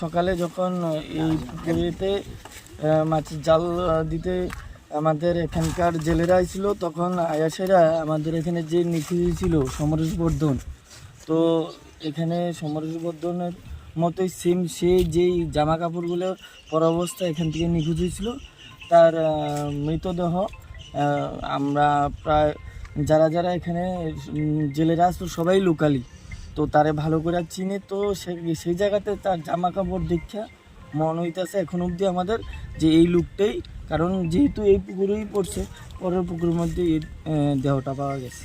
সকালে যখন এই পুকুরিতে মাছের জাল দিতে আমাদের এখানকার জেলেরা ছিল তখন আয়াসেরা আমাদের এখানে যে নীতি ছিল, সমরেশ বর্ধন, তো এখানে সমরেশ বর্ধনের মতোই সেম সে যেই জামা কাপড়গুলো পরা অবস্থায় এখান থেকে নিখোঁজ হয়েছিল। তার মৃতদেহ আমরা প্রায় যারা যারা এখানে জেলেরা আসতো সবাই লোকালি। তো তারে ভালো করে চিনে। তো সেই জায়গাতে তার জামা কাপড় দেখা মন হইতেছে এখন অবধি আমাদের যে এই লুকটাই, কারণ যেহেতু এই পুকুরেই পড়ছে, পরের পুকুরের মধ্যে এই দেহটা পাওয়া গেছে।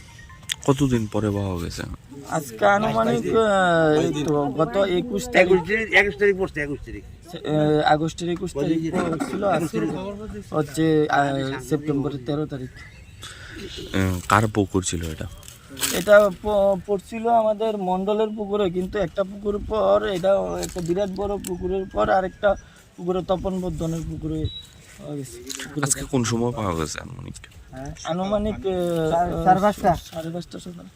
কতদিন পরে পাওয়া গেছে? আজকে আনুমানিক গত একুশ তারিখ। একুশ তারিখ পড়ছে একুশ তারিখ। আগস্টের একুশ তারিখ ছিল আজকে হচ্ছে সেপ্টেম্বরের তেরো তারিখ। কার পুকুর ছিল এটা? এটা প- পড়ছিল আমাদের মন্ডলের পুকুরে কিন্তু একটা পুকুর পর এটা একটা বিরাট বড় পুকুরের পর আরেকটা পুকুরে তপন বর্ধনের পুকুরে। আজকে কোন সময় পাওয়া গেছে আনুমানিক? আনুমানিক সাড়ে পাঁচটা সাড়ে পাঁচটা। সকাল